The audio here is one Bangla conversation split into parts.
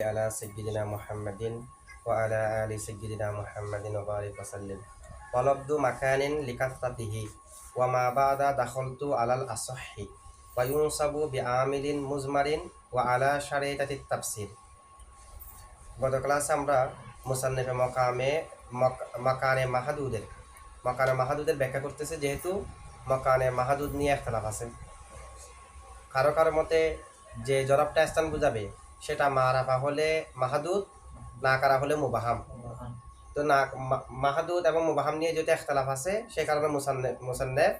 على سيدنا محمد وعلى آل سيدنا محمد وبارك وسلم ولبد مكان لكثرته وما بعد دخلت على الأصح وينصب بعامل مزمر وعلى شريطة التفسير গত ক্লাসে আমরা মুসান্নেফে মকামে মক- মকানে মাহাদুদের মকানে মাহাদুদের ব্যাখ্যা করতেছে যেহেতু মকানে মাহাদুদ নিয়ে একতলাফ আছে কারো কারো মতে যে জরবটা স্থান বুঝাবে সেটা মারাফা হলে মাহাদুদ না কারা হলে মুবাহাম। তো না মাহাদুদ এবং মুবাহাম নিয়ে যেহেতু একতলাফ আছে সেই কারণে মুসান্নে মুসান্নেফ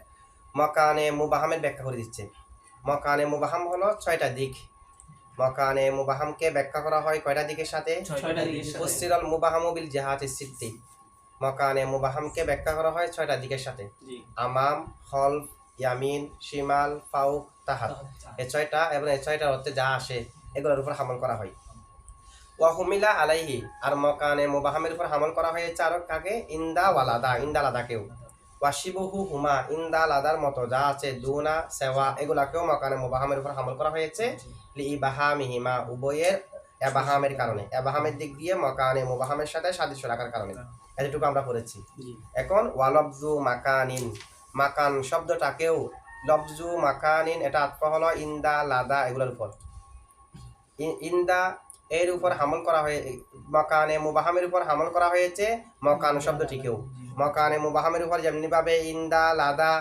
মকানে মুবাহামের ব্যাখ্যা করে দিচ্ছে। মকানে মুবাহাম হলো ছয়টা দিক। মকানে মুবাহামকে ব্যাখ্যা করা হয় কয়টা দিকের সাথে? ছয়টা দিকের সাথে। উসিরাল মুবাহামু বিল জাহাজ সিদ্ধি মকানে মুবাহামকে ব্যাখ্যা করা হয় ছয়টা দিকের সাথে। আমাম হল ইয়ামিন শিমাল ফাউক তাহাত। এই ছয়টা এবং এই ছয়টার অর্থে যা আসে। এগুলোর উপর হামল করা হয়। ওয়াহুমিলা আলাইহি আর মকানে মোবাহামের উপর হামল করা হয়েছে আরও কাকে? ইন্দা ওয়ালাদা ইন্দা লাদাকেও ওয়াশিবহু হুমা ইন্দা লাদার মতো যা আছে দুনা সেওয়া এগুলাকেও মকানে মোবাহামের উপর হামল করা হয়েছে। লি ইবাহামিহিমা উভয়ের এবাহামের কারণে। এবাহামের দিক দিয়ে মকানে মোবাহামের সাথে সাদৃশ্য রাখার কারণে। এতটুকু আমরা পড়েছি। এখন ওয়ালবজু মাকানিন মাকান শব্দটাকেও লবজু মাকানিন এটা আত্মা হলো ইন্দা লাদা এগুলোর উপর। ইন্দা এর উপর হামল করা হয়ে মকানে মুবাহামের উপর হামল করা হয়েছে। মকান শব্দটিকেও মকানে মুবাহামের উপর যেমনিভাবে ইন্দা, লাদা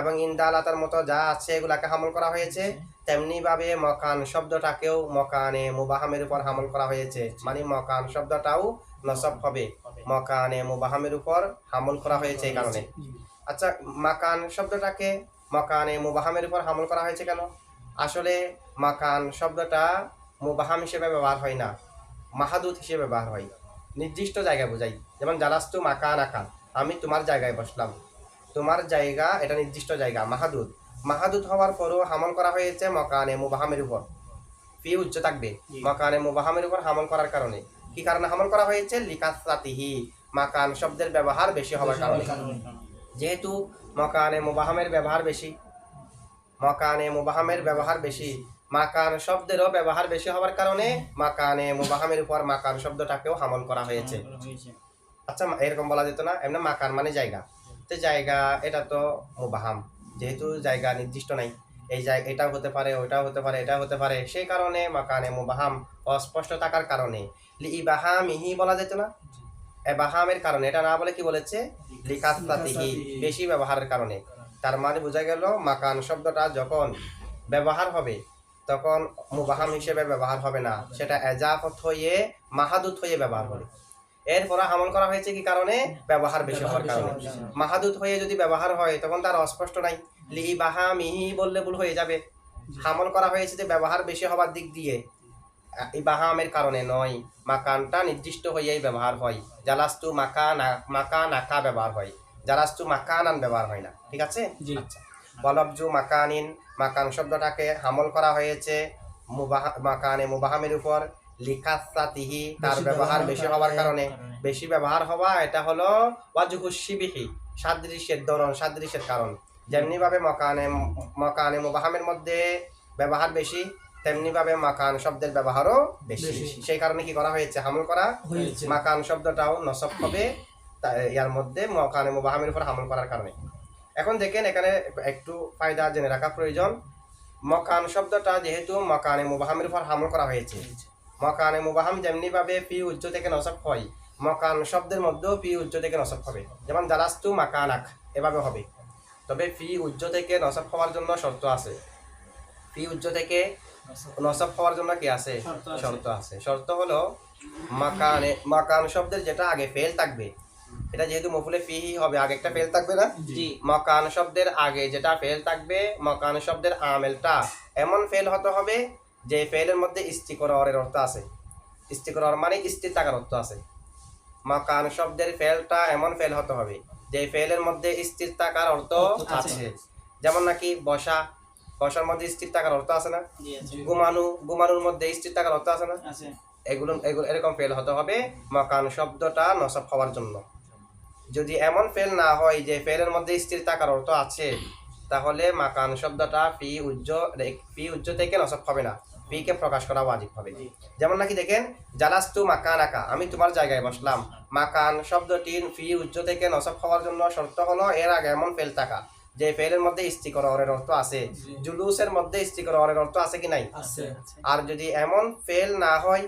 এবং ইন্দা লাদার মতো যা আছে এগুলাকে হামল করা হয়েছে, তেমনিভাবে মকান শব্দটাকেও মকানে মুবাহামের উপর হামল করা হয়েছে। মানে মকান শব্দটাও নসব হবে। মকানে মুবাহামের উপর হামল করা হয়েছে এই কারণে। আচ্ছা মাকান শব্দটাকে মকানে মুবাহামের উপর হামল করা হয়েছে কেন? আসলে মাকান শব্দটা মুবাহাম হিসেবে ব্যবহার হয় না। মাহাদুত হিসেবে ব্যবহার হয়। নির্দিষ্ট জায়গায় বোঝাই। যেমন জালাস্তু মাকান আকা আমি তোমার জায়গায় বসলাম। তোমার জায়গা এটা নির্দিষ্ট জায়গা মাহাদুত মাহাদুত হওয়ার পরও হামল করা হয়েছে মকানে মুবাহামের উপর। ফি উচ্চ থাকবে। মকানে মুবাহামের উপর হামল করার কারণে। কি কারণে হামল করা হয়েছে? লিকাসাতিহি। মাকান শব্দের ব্যবহার বেশি হওয়ার কারণে। যেহেতু মকানে মুবাহামের ব্যবহার বেশি। মকানে মুবাহামের ব্যবহার বেশি। মাকান শব্দেরও ব্যবহার বেশি হওয়ার কারণে মাকানে মুবাহামের উপর মাকান শব্দটাকেও হামল করা হয়েছে। আচ্ছা এরকম বলা যেত না? এমনি মাকান মানে জায়গা। তো জায়গা এটা তো মুবাহাম। যেহেতু জায়গা নির্দিষ্ট নাই এই জায়গা এটাও হতে পারে ওইটাও হতে পারে এটাও হতে পারে। সেই কারণে মাকানে মুবাহাম অস্পষ্ট থাকার কারণে। লি ইবাহাম ইহি বলা যেত না? এবাহামের কারণে। এটা না বলে কি বলেছে? লিকাস্তাতিহি বেশি ব্যবহারের কারণে। তার মানে বোঝা গেল মাকান শব্দটা যখন ব্যবহার হবে তখন মুবাহাম হিসেবে ব্যবহার হবে না। সেটা এজাফত হয়ে মাহাদুত হয়ে ব্যবহার হবে এরপর আমল করা হয়েছে কি কারণে? ব্যবহার বেশি হওয়ার কারণে। মাহাদুত হয়ে যদি ব্যবহার হয় তখন তার অস্পষ্ট নাই। লি বাহা মিহি বললে ভুল হয়ে যাবে। হামল করা হয়েছে যে ব্যবহার বেশি হওয়ার দিক দিয়ে। আহ, এই বাহামের কারণে নয়। মাকানটা নির্দিষ্ট হয়েই ব্যবহার হয়। জালাস্তু মাকা না মাকা নাকা ব্যবহার হয়। জালাস্তু মাকানান ব্যবহার হয় না। ঠিক আছে? আচ্ছা। বলবজু মাকানিন মাকান শব্দটাকে হামল করা হয়েছে মাকানে মুবাহামের উপর। লিখাসাতিহি তার ব্যবহার বেশি হওয়ার কারণে। বেশি ব্যবহার হওয়া এটা হলো ওয়াজুহু শিবিহি সাদৃশ্যের ধরন সাদৃশ্যের কারণ। যেমনি ভাবে মকানে মকানে মুবাহামের মধ্যে ব্যবহার বেশি তেমনি ভাবে মাকান শব্দের ব্যবহারও বেশি। সেই কারণে কি করা হয়েছে? হামল করা হয়েছে। মাকান শব্দটাও নসব হবে ইয়ার মধ্যে মকানে মুবাহামের উপর হামল করার কারণে। এখন দেখেন এখানে একটু ফায়দা জেনে রাখা প্রয়োজন। মকান শব্দটা যেহেতু মকানে মুবাহামের উপর হামল করা হয়েছে। মকানে মুবাহাম যেমনি ভাবে পি উচ্চ থেকে নসব হয় মকান শব্দের মধ্যেও পি উচ্চ থেকে নসব হবে। যেমন জালাস্তু মাকানাক এভাবে হবে। তবে ফি উচ্চ থেকে নসব হওয়ার জন্য শর্ত আছে। ফি উচ্চ থেকে নসব হওয়ার জন্য কি আছে। শর্ত আছে। শর্ত হলো মাকানে মাকান শব্দের যেটা আগে ফেল থাকবে এটা যেহেতু মফুলে ফিহি হবে আগে একটা ফেল থাকবে না? জি। মকান শব্দের আগে যেটা ফেল থাকবে মকান শব্দের আমেলটা এমন ফেল হতে হবে যে ফেলের মধ্যে ইস্তিকরের অর্থ আছে। ইস্তিকরর মানে স্থির থাকার অর্থ আছে। মকান শব্দের ফেলটা এমন ফেল হতে হবে যে ফেলের মধ্যে স্থির থাকার অর্থ আছে। যেমন নাকি বসা বসার মধ্যে স্থির থাকার অর্থ আছে না? ঘুমানো ঘুমানোর মধ্যে স্থির থাকার অর্থ আছে না? আছে। এগুলো এগুলো এরকম ফেল হতে হবে মকান শব্দটা নসব হওয়ার জন্য। যদি এমন ফেল না হয় যে ফেলের মধ্যে স্থির থাকার অর্থ আছে তাহলে মাকান শব্দটা ফি উজ্জ ফি উজ্জ থেকে নসব হবে না। ফি কে প্রকাশ করা ওয়াজিব হবে। যেমন নাকি দেখেন জালাস জালাস্তু মাকান আকা আমি তোমার জায়গায় বসলাম। মাকান শব্দটি ফি উচ্চ থেকে নসব হওয়ার জন্য শর্ত হলো এর আগে এমন ফেল থাকা যে ফেলের মধ্যে ইস্তিকরণের অর্থ আছে। জুলুসের মধ্যে ইস্তিকরণের অর্থ আছে কি নাই? আছে। আর যদি এমন ফেল না হয়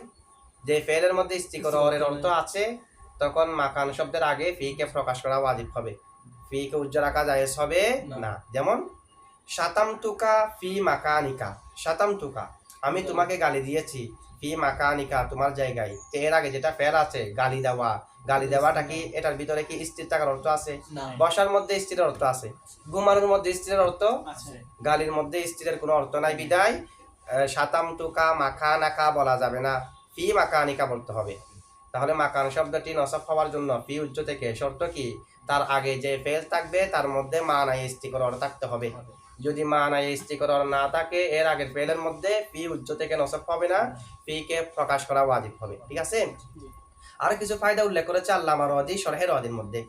যে ফেলের মধ্যে ইস্তিকরণের অর্থ আছে তখন মাকান শব্দের আগে ফি কে প্রকাশ করা ওয়াজিব হবে। ফি কে উজ্জ্বল রাখা জায়েজ হবে না। যেমন সাতাম তুকা ফি মাকানিকা। সাতাম তুকা আমি তোমাকে গালি দিয়েছি। ফি মাকানিকা তোমার জায়গায়। এর আগে যেটা ফেল আছে গালি দেওয়া। গালি দেওয়াটা কি এটার ভিতরে কি স্থির থাকার অর্থ আছে? বসার মধ্যে স্থিরের অর্থ আছে। ঘুমানোর মধ্যে স্থিরের অর্থ গালির মধ্যে স্থিরের কোনো অর্থ নাই বিদায়। সাতাম তুকা মাখা নাকা বলা যাবে না। ফি মাকানিকা বলতে হবে। তাহলে মাকান শব্দটি নসব হওয়ার জন্য পি উজ্জ থেকে শর্ত কি? তার আগে যে ফেল থাকবে, তার মধ্যে মা নাই স্টিকর থাকতে হবে। যদি মা নাই স্টিকর না থাকে, এর আগের ফেলের মধ্যে পি উজ্জ থেকে নসব হবে না ফি কে প্রকাশ করা ওয়াজিব হবে। ঠিক আছে? আর কিছু ফায়দা উল্লেখ করেছে আল্লাহ রদি সরহের রদির মধ্যে।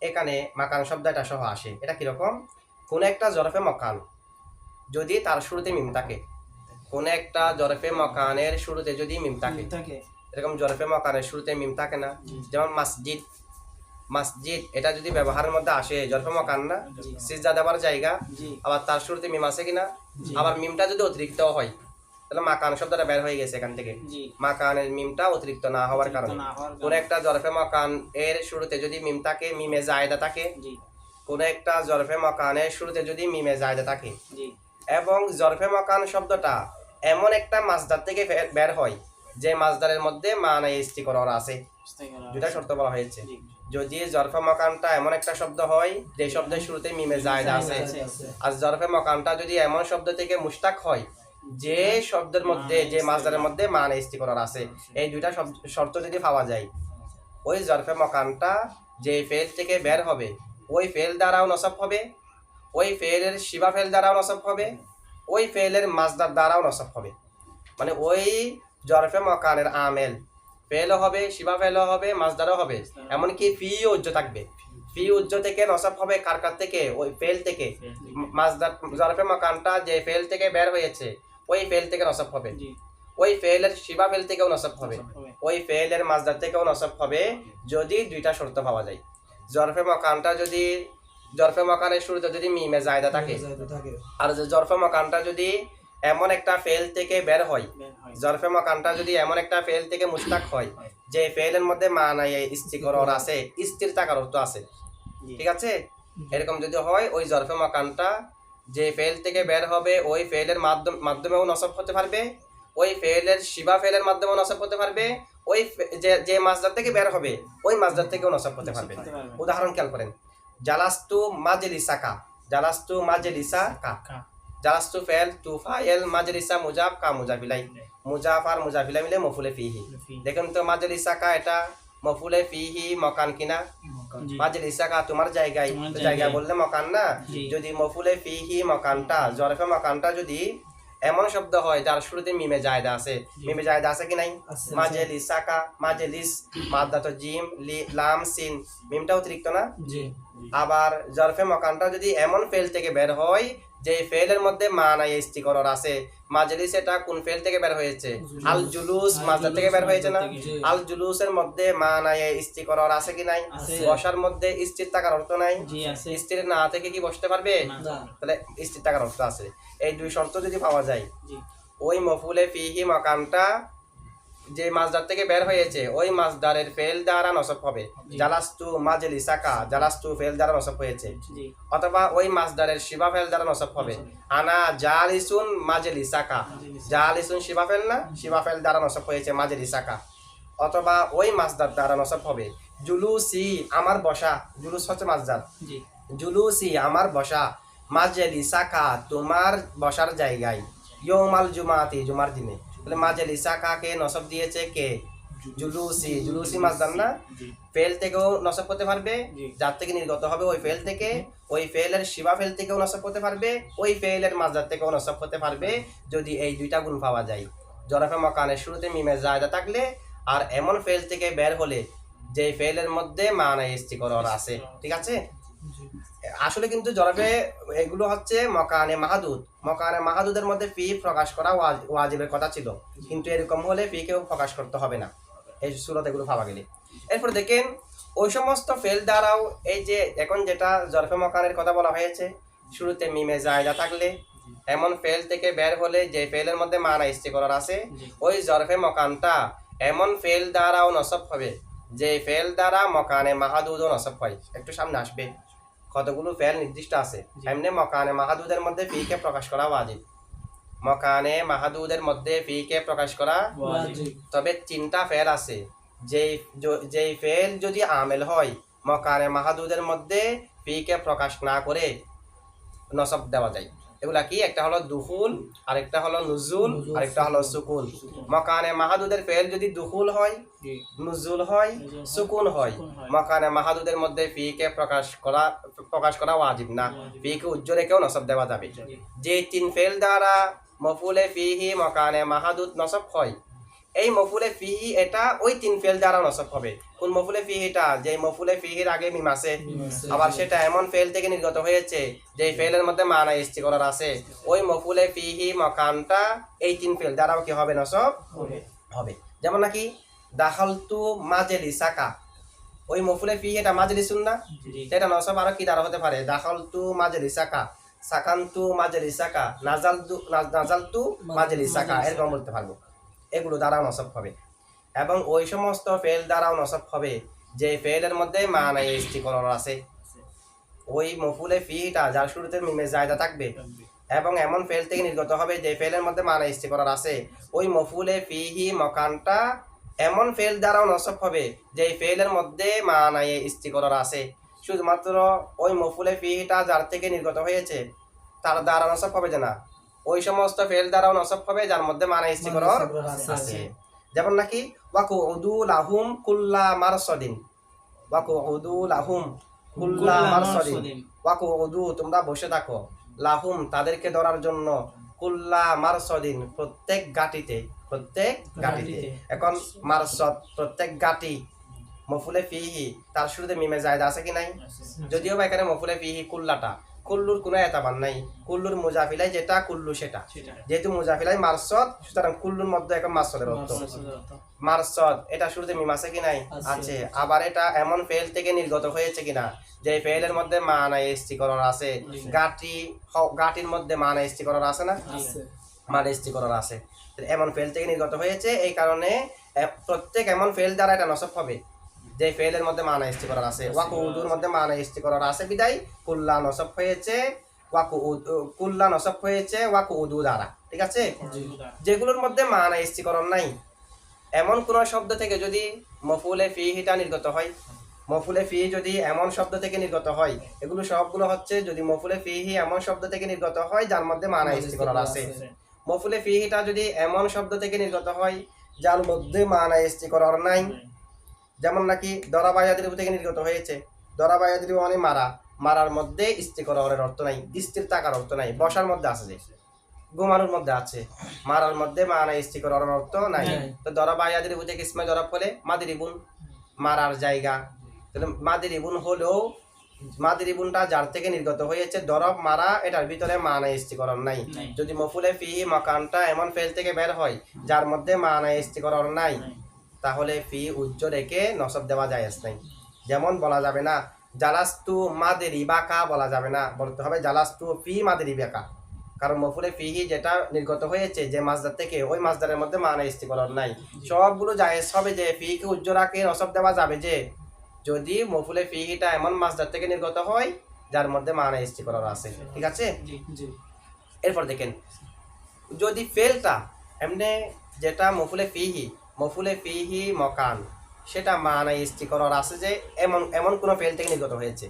এখানে মাকান শব্দ এটা সহ আসে। এটা কীরকম? কোন একটা জরফে মকান যদি তার শুরুতে মিম থাকে। কোন একটা জরফে মকানের শুরুতে যদি মিম থাকে। এরকম জরফে মকানের শুরুতে মিম থাকে না। যেমন মসজিদ মসজিদ এটা যদি ব্যবহারের মধ্যে আসে জরফে মকান না জি। সিজা দেওয়ার জায়গা আবার তার শুরুতে মিম আছে কিনা আবার মিমটা যদি অতিরিক্ত হয় তাহলে মাকান শব্দটা বের হয়ে গেছে এখান থেকে। মাকানের মিমটা অতিরিক্ত না হওয়ার কারণে। কোন একটা জরফে মকান এর শুরুতে যদি মিম থাকে মিমে জায়দা থাকে কোন একটা জরফে মকানের শুরুতে যদি মিমে জায়দা থাকে। এবং জরফে মকান শব্দটা এমন একটা মাছদার থেকে বের হয় যে মাছদারের মধ্যে মানায় স্টিকর আছে। বুঝতে গেল দুটা শর্ত বলা হয়েছে। যদি জরফে মকানটা এমন একটা শব্দ হয় যে শব্দের শুরুতে মিমে জায়দা আছে। আর জরফে মকানটা যদি এমন শব্দ থেকে মুস্তাক হয় যে শব্দের মধ্যে যে মাছদারের মধ্যে মান স্টিকর আছে। এই দুইটা শর্ত যদি পাওয়া যায় ওই জরফে মকানটা যে ফেল থেকে বের হবে ওই ফেল দ্বারাও নসব হবে ওই ফেলের শিবা ফেল দ্বারাও নসব হবে ওই ফেলের মাজদার দ্বারাও নসব হবে। মানে ওই জরফে মকানের আমেল। ফেলও হবে শিবা ফেলও হবে মাজদারও হবে। এমনকি ফি উজ্জ থাকবে। ফি উজ্জ থেকে নসব হবে কার কার থেকে? ওই ফেল থেকে। মাজদার জরফে মকানটা যে ফেল থেকে বের হয়েছে ওই ফেল থেকে নসব হবে। ওই ফেলের শিবা ফেল থেকেও নসব হবে। হবে। ওই ফেলের মাজদার থেকেও নসব হবে যদি দুইটা শর্ত পাওয়া যায়। জরফে মকানটা যদি জরফে মকানের শুরুতে যদি মিমে জায়দা থাকে। আর জরফে মকানটা যদি এমন একটা ফেল থেকে বের হয়। জরফে মকানটা যদি এমন একটা ফেল থেকে মুস্তাক হয় যে ফেলের মধ্যে মানায় স্থিকর আছে স্থির থাকার অর্থ আছে। ঠিক আছে? এরকম যদি হয় ওই জরফে মকানটা যে ফেল থেকে বের হবে ওই ফেলের মাধ্যম মাধ্যমেও নসব হতে পারবে ওই ফেলের শিবা ফেলের মাধ্যমেও নসব হতে পারবে ওই যে যে মাছদার থেকে বের হবে ওই মাছদার থেকেও নসব হতে পারবে। উদাহরণ খেয়াল করেন। জালাস্তু মাজলিসা কা জালাস্তু মাজলিসা কা জালাস্তু ফেল তু ফাইল মাজলিসা মুজাব কা মুজাফিলাই মুজাফ আর মুজাফিলাই মিলে মফুলে ফিহি। দেখেন তো মাজলিসা কা এটা মফুলে ফিহি মকান কিনা? জি। মাজলিসা কা তোমার জায়গায়। জায়গা বললে মকান না? যদি মফুলে ফিহি মকানটা জরফে মকানটা যদি এমন শব্দ হয় যার শুরুতে মিমে জায়দা আছে মিমে জায়দা আছে কি নাই? আছে। মাজলিসা কা মাজলিস মাদ্দা তো জিম লি লাম সিন মিমটা অতিরিক্ত না? জি। আবার জরফে মকানটা যদি এমন ফেল থেকে বের হয় যে ফেলের মধ্যে মানায় স্টিকর আছে। মাজলিস এটা কোন ফেল থেকে বের হয়েছে? আল জুলুস মাজদা থেকে বের হয়েছে না? আল জুলুসের মধ্যে মানায় স্টিকর আছে কি নাই? বসার মধ্যে স্থির থাকার অর্থ নাই। জি স্থির না থেকে কি বসতে পারবে? তাহলে স্থির থাকার অর্থ আছে। এই দুই শর্ত যদি পাওয়া যায় ওই মফুলে ফিহি মকানটা যে মাছদার থেকে বের হয়েছে ওই মাছদারের ফেল দ্বারা নসব হবে। জালাস্তু মাজলি সাকা জালাস্তু ফেল দ্বারা নসব হয়েছে। অথবা ওই মাছদারের শিবা ফেল দ্বারা নসব হবে। আনা জালিসুন মাজলি সাকা। জালিসুন শিবা ফেল না? শিবা ফেল দ্বারা নসব হয়েছে মাজলি সাকা। অথবা ওই মাছদার দ্বারা নসব হবে। জুলুসি আমার বসা। জুলুস হচ্ছে মাছদার। জুলুসি আমার বসা। মাজলি সাকা তোমার বসার জায়গায়। ইয়মাল জুমাতি জুমার দিনে। তাহলে লিসা কাকে নসব দিয়েছে কে? জুলুসি। জুলুসি মাছদার না? ফেল থেকেও নসব করতে পারবে যার থেকে নির্গত হবে ওই ফেল থেকে ওই ফেলের শিবা ফেল থেকেও নসব করতে পারবে ওই ফেলের মাজার থেকেও নসব করতে পারবে যদি এই দুইটা গুণ পাওয়া যায়। জরাফে মকানের শুরুতে মিমে জায়দা থাকলে আর এমন ফেল থেকে বের হলে যে ফেলের মধ্যে মা মানায় স্টিকর আছে। ঠিক আছে? আসলে কিন্তু জরফে এগুলো হচ্ছে মকানে মাহাদুদ। মকানে মাহাদুদের মধ্যে ফি প্রকাশ করা ওয়াজ- ওয়াজিবের কথা ছিল। কিন্তু এরকম হলে ফি কেউ প্রকাশ করতে হবে না। এই সুরত এগুলো ভাবা গেলে। এরপর দেখেন ওই সমস্ত ফেল দ্বারাও এই যে এখন যেটা জরফে মকানের কথা বলা হয়েছে শুরুতে মিমে জায়গা থাকলে এমন ফেল থেকে বের হলে যে ফেলের মধ্যে মানা ইস্তি করার আছে ওই জরফে মকানটা এমন ফেল দ্বারাও নসব হবে যে ফেল দ্বারা মকানে মাহাদুদও নসব হয়। একটু সামনে আসবে। কতগুলো ফেল নির্দিষ্ট আছে? এমনি মকানে মাহাদুদের মধ্যে ফিকে প্রকাশ করা ওয়াজিব। মকানে মাহাদুদের মধ্যে ফিকে প্রকাশ করা তবে তিনটা ফেল আছে। যেই যেই ফেল যদি আমেল হয় মকানে মাহাদুদের মধ্যে ফিকে প্রকাশ না করে নসব দেওয়া যায়। এগুলা কি? একটা হলো দুহুল আরেকটা হলো নুজুল আরেকটা হলো সুকুন। মকানে মাহাদুদের ফেল যদি দুহুল হয় নুজুল হয় সুকুন হয়। মকানে মাহাদুদের মধ্যে ফিকে প্রকাশ করা প্রকাশ করা ওয়াজিব না। ফিকে উজ্জ্বল রেখেও নসব দেওয়া যাবে। যে তিন ফেল দ্বারা মফুলে ফিহি মকানে মাহাদুদ নসব হয় এই মফুলে ফিহি এটা ওই তিন ফেল দ্বারা নসব হবে। কোন মফুলে ফিহিটা যে মফুলে ফিহির আগে মিম আছে। আবার সেটা এমন ফেল থেকে নির্গত হয়েছে যে ফেলের মধ্যে মানা ইস্তি করার আছে। ওই মফুলে ফিহি মকানটা এই তিন ফেল দ্বারাও কি হবে নসব? হবে। যেমন নাকি দাখালতু মাজেলি সাকা। ওই মফুলে ফিহি এটা মাজেলি শুননা সেটা নসব আরও কি দ্বারা হতে পারে? দাখালতু মাজেলি সাকা। সাকান্তু মাজেলি সাকা। নাজালতু নাজ- নাজালতু মাজেলি সাকা। এরকম বলতে পারব। এগুলো দ্বারাও নসব হবে। এবং ওই সমস্ত ফেল দ্বারাও নসব হবে, যে ফেলের মধ্যে মানা ইস্তিকরণ আছে। ওই মফুলে ফিটা যার শুরুতে মিমে জায়দা থাকবে। এবং এমন ফেল থেকে নির্গত হবে যে ফেলের মধ্যে মানা ইস্তিকরণ আছে। ওই মফুলে ফিহি মকানটা এমন ফেল দ্বারাও নসব হবে, যে ফেলের মধ্যে মানায় ইস্তিকরণ আছে। শুধুমাত্র ওই মফুলে ফিহিটা যার থেকে নির্গত হয়েছে, তার দ্বারা নসব হবে যে না। ওই সমস্ত ফেল দ্বারাও নসব হবে যার মধ্যে মানা ইস্তিকরণ আছে। যেমন নাকি ওয়াকু উদু লাহুম কুল্লা মারসদিন। ওয়াকু উদু লাহুম কুল্লা মারসদিন। ওয়াকু উদু তোমরা বসে থাকো। লাহুম তাদেরকে ধরার জন্য কুল্লা মারসদিন প্রত্যেক গাটিতে প্রত্যেক গাটিতে। এখন মারসদ প্রত্যেক গাটি মফুলে ফিহি তার শুরুতে মিমে জায়দা আছে কি নাই? যদিও বা এখানে মফুলে ফিহি কুল্লাটা। কুল্লুর কোনো এতাবান নাই। কুল্লুর মুজাফিলাই যেটা কুল্লু সেটা। যেহেতু মুজাফিলাই মারসদ সুতরাং কুল্লুর মধ্যে এখন মারসদের অর্থ মারসদ এটা শুরুতে মিম আছে কি নাই? আছে। আবার এটা এমন ফেল থেকে নির্গত হয়েছে কিনা যে ফেলের মধ্যে মানা ইস্তিকরণ আছে। গাটি গাটির মধ্যে মানা ইস্তিকরণ আছে না? মানে ইস্তিকরণ আছে। এমন ফেল থেকে নির্গত হয়েছে এই কারণে প্রত্যেক এমন ফেল দ্বারা এটা নসব হবে। যে ফেলের মধ্যে মানা ইস্তিকরণ আছে। ওয়াকু উদুর মধ্যে মানা ইস্তিকরণ আছে। বিদায় কুল্লা নসব হয়েছে ওয়াকু কুল্লা নসব হয়েছে ওয়াকু উদু দ্বারা। ঠিক আছে? যেগুলোর মধ্যে মানা ইস্তিকরণ নাই। এমন কোন শব্দ থেকে যদি মফুলে ফি হিটা নির্গত হয় মফুলে ফি যদি এমন শব্দ থেকে নির্গত হয় এগুলো সবগুলো হচ্ছে যদি মফুলে ফিহি এমন শব্দ থেকে নির্গত হয় যার মধ্যে মানা ইস্তিকরণ আছে। মফুলে ফিহিটা যদি এমন শব্দ থেকে নির্গত হয় যার মধ্যে মানা ইস্তিকরণ নাই। যেমন নাকি দরাবায়াদির থেকে নির্গত হয়েছে। দরাবায়াদির মানে মারা। মারার মধ্যে ইস্তিকরণের অর্থ নাই স্থির থাকার অর্থ নাই বসার মধ্যে আছে যে ঘুমানোর মধ্যে আছে। মারার মধ্যে মানা ইস্তিকরণের অর্থ নাই। তো দরাবায়াদির বুঝে কিসমে দরব হলে মাদিরিবুন মারার জায়গা। তাহলে মাদিরিবুন হলেও মাদিরিবুনটা যার থেকে নির্গত হয়েছে দরব মারা এটার ভিতরে মানা ইস্তিকরণ নাই। নাই। যদি মফুলে ফিহি মকানটা এমন ফেল থেকে বের হয় যার মধ্যে মানা ইস্তিকরণ নাই। তাহলে ফি উজ্জ রেখে নসব দেওয়া যায় নাই যেমন বলা যাবে না জালাস্তু মাদেরি বাকা বলা যাবে না বলতে হবে জালাস্তু ফি মাদেরি বাকা। কারণ মফুলে ফিহি যেটা নির্গত হয়েছে যে মাছদার থেকে ওই মাছদারের মধ্যে মানা ইস্তিকরণ নাই। সবগুলো জায়েজ হবে যে ফিকে উজ্জ রাখে নসব দেওয়া যাবে যে যদি মফুলে ফিহিটা এমন মাছদার থেকে নির্গত হয় যার মধ্যে মানা ইস্তিকরণ আছে। ঠিক আছে? এরপর দেখেন যদি ফেলটা এমনি যেটা মফুলে ফিহি মফুলে ফিহি মকান। সেটা মানা ইস্তি করার আছে যে এমন এমন কোনো ফেল থেকে নির্গত হয়েছে।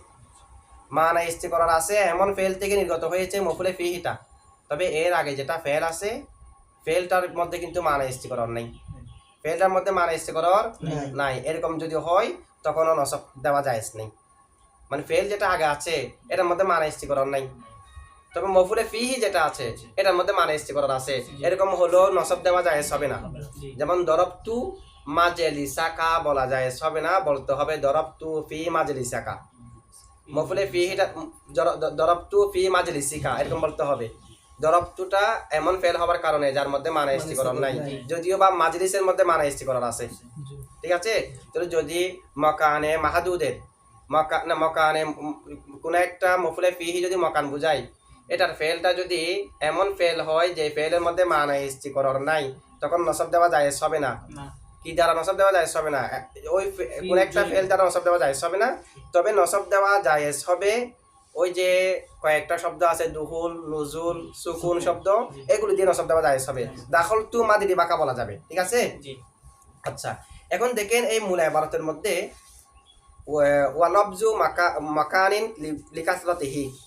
মানা ইস্তি করার আছে এমন ফেল থেকে নির্গত হয়েছে মফুলে ফিহিটা। তবে এর আগে যেটা ফেল আছে ফেলটার মধ্যে কিন্তু মানা ইস্তি করার নাই। ফেলটার মধ্যে মানা ইস্তি করার নাই। এরকম যদি হয় তখনও নসব দেওয়া যায় নেই। মানে ফেল যেটা আগে আছে এটার মধ্যে মানা ইস্তি করার নাই। তবে মফুলে ফিহি যেটা আছে এটার মধ্যে মানে ইস্তি করার আছে। এরকম হলো নসব দেওয়া যায় হবে না। যেমন দরবতু মাজেলি শাখা বলা যায় হবে না বলতে হবে দরবতু ফি মাজেলি শাখা মফুলে ফিহিটা দরবতু ফি মাজলিসিকা এরকম বলতে হবে। দরবতুটা এমন ফেল হওয়ার কারণে যার মধ্যে মানা ইস্তিকরণ নাই। যদিও বা মাজলিসের মধ্যে মানা ইস্তিকরণ আছে। ঠিক আছে? তো যদি মকানে মাহাদুদের মকা না মকানে কোনো একটা মফুলে ফিহি যদি মকান বুঝায় এটার ফেলটা যদি এমন ফেল হয় যে ফেলের মধ্যে মানা ইস্তিকরণ নাই তখন নসব দেওয়া যায় হবে না। কি দ্বারা নসব দেওয়া যায় হবে না। ওই কোন একটা ফেল দ্বারা নসব দেওয়া যায় হবে না। তবে নসব দেওয়া যায় হবে ওই যে কয়েকটা শব্দ আছে দুহুল নুজুল সুকুন শব্দ এগুলি দিয়ে নসব দেওয়া যায় হবে। দাখল তু মাদিরি বাঁকা বলা যাবে ঠিক আছে? আচ্ছা এখন দেখেন এই মূল ভারতের মধ্যে ওয়া- ওয়ালবজু মাকা মাকানিন লিকাসরাতিহি।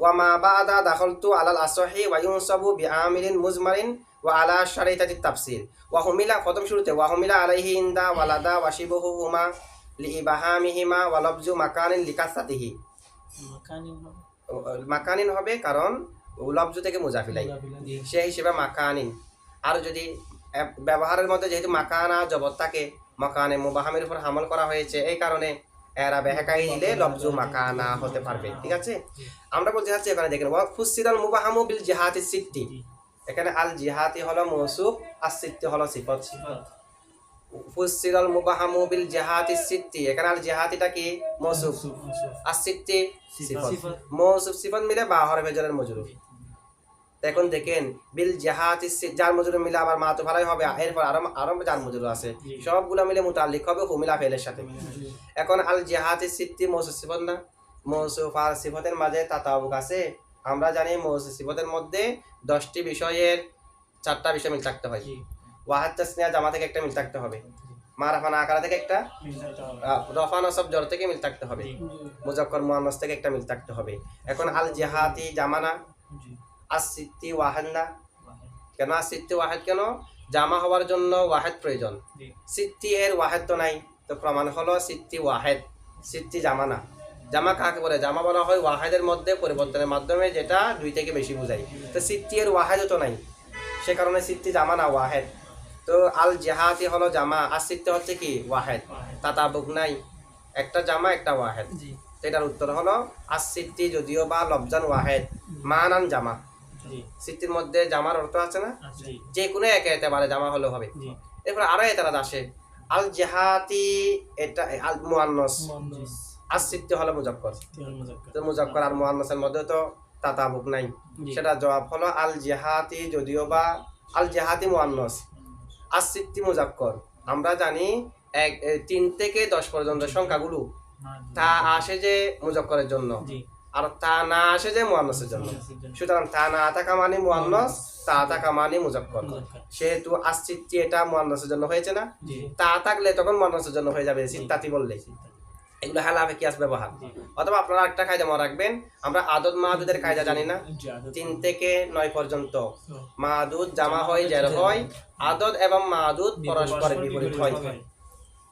ওয়া মা বাদা দাখলতু আলাল আসহি ওয়া ইউনসাবু বিআমিলিন মুজমারিন ওয়া আলা শারিতাতি তাফসির ওয়া হুমিলা প্রথম শুরুতে ওয়া হুমিলা আলাইহি ইনদা ওয়ালাদা ওয়া শিবহুহুমা লিইবাহামিহিমা ওয়া লবজু মাকানিন লিকাসরাতিহি মাকানি মাকানিন হবে কারণ লবজু থেকে মুজাফিলাই। সেই হিসেবে মাকানিন আর যদি ব্যবহারের মধ্যে যেহেতু মাকানা জবত থাকে মাকানে মুবাহামের উপর হামল করা হয়েছে এই কারণে এরা বেহাকাই দিলে লবজু মাকানা হতে পারবে ঠিক আছে? আমরা বলতে চাচ্ছি এখানে দেখেন ওয়া ফুসিরাল মুবাহামু বিল জিহাতি সিত্তি। এখানে আল জিহাতি হলো মৌসুফ আর সিত্তি হলো সিফত। ফুসিরাল মুবাহামু বিল জিহাতি সিত্তি। এখানে আল জিহাতিটা কি? মৌসুফ। আর সিত্তি সিফত। মৌসুফ সিফত মিলে বা হরফে মজরুর এখন দেখেন বিল জাহাতি যার মজুরি মিলে আবার মাতো ভালোই হবে এরপর আরও আরও যার মজুরি আছে। সবগুলো মিলে মুতাল্লিক হবে হুমিলা ফেলের সাথে। এখন আল জাহাতি সিদ্ধি মৌসুফ সিফত না? মৌসুফ আর সিফতের মাঝে তাতাবুক আছে। আমরা জানি মৌসুফ সিফতের মধ্যে দশটি বিষয়ের চারটা বিষয় মিল থাকতে হয়। ওয়াহাদ তাসনিয়া জামা থেকে একটা মিল থাকতে হবে। মারাফানা আকারা থেকে একটা রফানা সব জর থেকে মিল থাকতে হবে। মুজাক্কর মুয়ান্নাস থেকে একটা মিল থাকতে হবে। এখন আল জাহাতি জামানা। সিদ্ধি ওয়াহাদ না? কেন সিদ্ধি ওয়াহেদ কেন? জামা হওয়ার জন্য ওয়াহেদ প্রয়োজন। সিদ্ধি এর ওয়াহেদ তো নাই। তো প্রমাণ হলো সিদ্ধি ওয়াহেদ। সিদ্ধি জামা না। জামা কাকে বলে? জামা বলা হয় ওয়াহেদের মধ্যে পরিবর্তনের মাধ্যমে যেটা দুই থেকে বেশি বোঝায়। তো সিদ্ধি এর ওয়াহেদও তো নাই। সে কারণে সিদ্ধি জামা না ওয়াহেদ। তো আল জেহাতি হলো জামা। আর সিদ্ধি হচ্ছে কি? ওয়াহেদ। তাতাবুক নাই। একটা জামা একটা ওয়াহেদ। এটার উত্তর হলো আর সিদ্ধি যদিও বা লবজান ওয়াহেদ। মানান জামা। সিদ্ধির মধ্যে জামার অর্থ আছে না? যে কোনো একে এতেবারে জামা হলেও হবে। এরপর আরও এতারাত আসে। আল জেহাতি এটা আল মুয়ান্নস। আর হলো মুজাক্কর। তো মুজাক্কর আর মুয়ান্নসের মধ্যে তো তাতাবুক নাই। সেটা জবাব হলো আল জেহাতি যদিও বা আল জেহাতি মুয়ান্নস। আর সিদ্ধি মুজাক্কর। আমরা জানি এক তিন থেকে দশ পর্যন্ত সংখ্যাগুলো। তা আসে যে মুজাক্করের জন্য। আর তা না আসে যে মুয়ান্নসের জন্য। সুতরাং তা না থাকা মানে মুয়ান্নস তা থাকা মানে মুজাক্কর। সেহেতু আসিত্তি এটা মুয়ান্নসের জন্য হয়েছে না। তা থাকলে তখন মুয়ান্নসের জন্য হয়ে যাবে সিত্তাতি বললে এগুলো হালাফে কিয়াস ব্যবহার। অথবা আপনারা একটা কায়দা মনে রাখবেন আমরা আদত মাহাদুদের কায়দা জানি না। তিন থেকে নয় পর্যন্ত। মাহাদুদ জামা হয় জের হয়। আদত এবং মাহাদুদ পরস্পর পরস্পর বিপরীত হয়। হয়।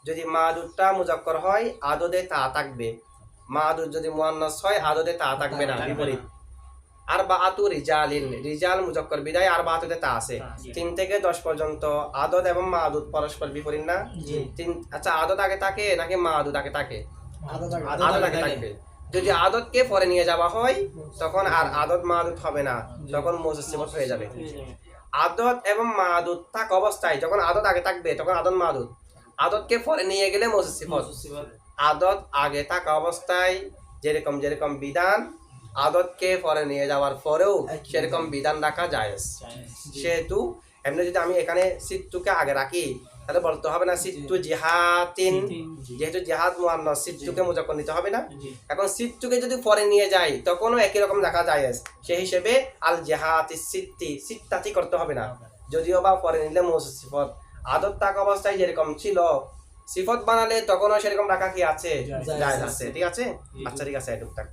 যদি মাহাদুদটা মুজাক্কর হয় আদতে তা থাকবে। মাহাদুদ যদি মুয়ান্নাস হয় আদতে তা থাকবে না বিপরীত। আর বাহাতু রিজালিন রিজাল মুজাক্কর বিদায় আর বাহাতুতে তা আছে। তা আছে। তিন থেকে দশ পর্যন্ত আদত এবং মাহাদুদ পরস্পর বিপরীত না? তিন আচ্ছা আদত আগে থাকে নাকি মাহাদুদ আগে থাকে? আদত আদত আগে থাকবে। যদি আদতকে পরে নিয়ে যাওয়া হয় তখন আর আদত মা মাহাদুদ হবে না। তখন মজুদ হয়ে যাবে। আদত এবং মা মাহাদুদ থাক অবস্থায় যখন আদত আগে থাকবে তখন আদত মাহাদুদ। আদতকে পরে নিয়ে গেলে আদত আগে থাকা অবস্থায় যেরকম যেরকম বিধান আদতকে পরে নিয়ে যাওয়ার পরেও সেরকম বিধান রাখা যায় সেহেতু এমনি যদি আমি এখানে সিত্তুকে আগে রাখি তাহলে বলতে হবে না সিত্তু জিহাতিন যেহেতু জিহাদ মুয়ান্নাস সিত্তুকে মুজাক্কর নিতে হবে না। এখন সিত্তুকে যদি পরে নিয়ে যাই তখনও একই রকম দেখা যায় সেই হিসেবে আল জেহাতি সিত্তি সিত্তাতি করতে হবে না। যদিও বা পরে নিলে মৌসুদ সিফত আদত থাকা অবস্থায় যেরকম ছিল সিফত বানালে তখনও সেরকম রাখা কি আছে? ঠিক আছে? আচ্ছা ঠিক আছে এটুক থাক।